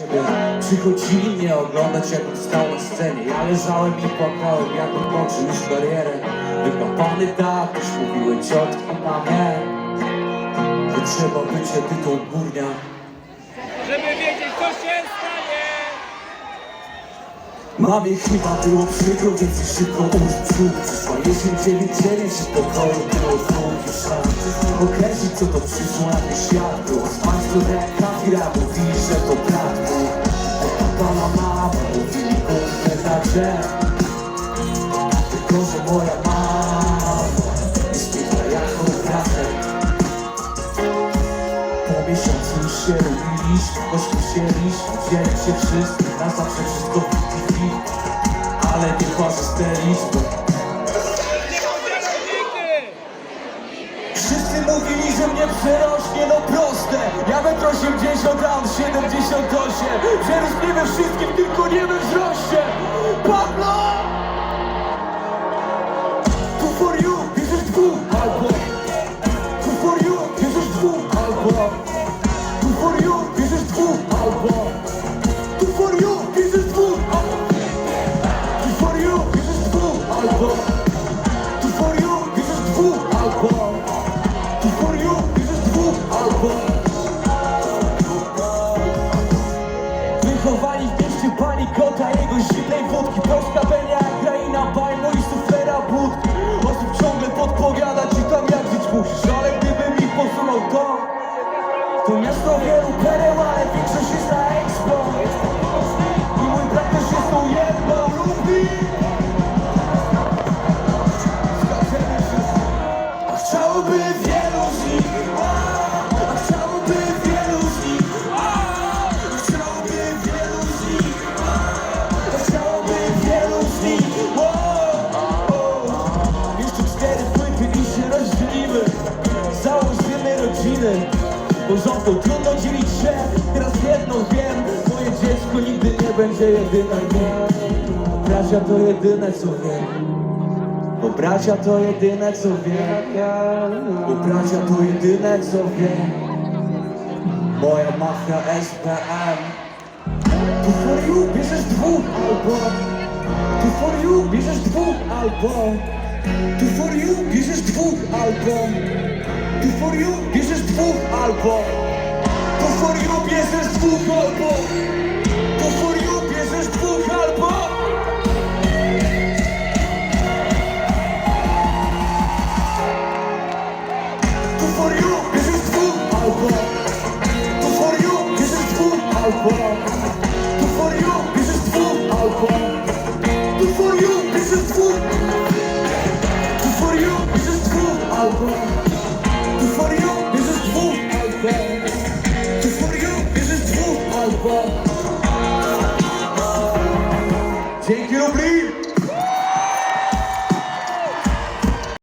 ciebie Przychodzili mnie oglądać jakbym stał na scenie. Ja leżałem i płakałem jakbym kończył już karierę Wykopany tak, też mówiły ciotki na mnie Że trzeba być etyką górnia. Żeby wiedzieć, co się stanie. Mamie chyba było przykro, więc już szybko użył Przyszła jesień 99 i w pokoju było dwóch już lat Określić co to przyszło na ten świat Było z państwo ręka Fira mówili, że to brat był Pana mama mówili kurde także Tylko, że moja mama Jest piękna jak bratek po miesiącu już się lubiliśmy, choć musieliśmy dzielić się wszystkim, na zawsze wszystko wybili, ale nie. Nie 80, a on 78 Przerósł mnie we wszystkim, To miasto wielu pereł, ale większość jest na expo. I mój brat też jest tą jedną. Lubi! Chciałoby wielu z nich, Bo rządzą trudno dzielić się, teraz jedno wiem, moje dziecko nigdy nie będzie jedyne, nie. Bracia to jedyne co wiem. Bo bracia to jedyne co wiem. Bo bracia to jedyne co wiem. Moja mafia SPM Tu for you bierzesz dwóch albo Tu for you bierzesz dwóch albo Tu for you bierzesz dwóch albo Tu for you dwóch albo for you bierzesz dwóch albo Tu for you bierzesz dwóch albo Tu for you, bierzesz dwóch albo Tu for you, bierzesz dwóch albo Tu for you, bierzesz dwóch albo Tu for you, bierzesz dwóch Tu for you, bierzesz dwóch albo